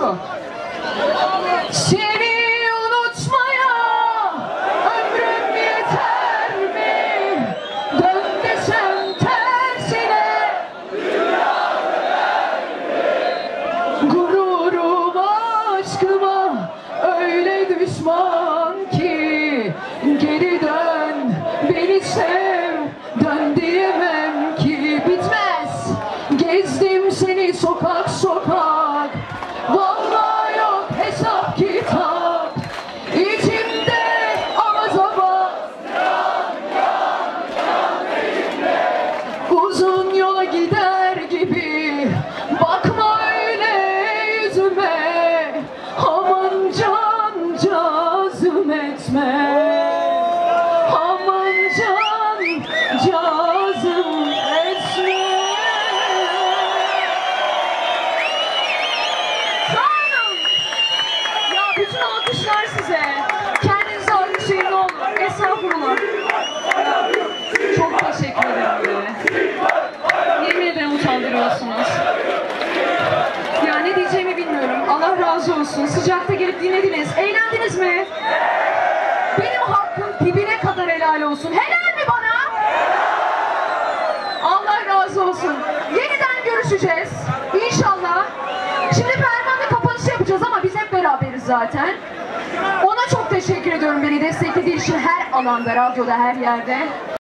şu. Seni unutmaya ömrüm etme Aman can cazım etme olun. Ya bütün alkışlar size. Kendinize alkışlayın ne olur. Estağfurullah. Çok teşekkür ederim. be. Yemin ederim utandırıyorsunuz. Ya ne diyeceğimi bilmiyorum. Allah razı olsun. Sıcakta gelip dinlediniz. Eğlendiniz mi? Benim hakkım dibine kadar helal olsun. Helal mi bana? Allah razı olsun. Yeniden görüşeceğiz. İnşallah. Şimdi pervane kapanışı yapacağız ama biz hep beraberiz zaten. Ona çok teşekkür ediyorum beni desteklediği için her alanda, radyoda, her yerde.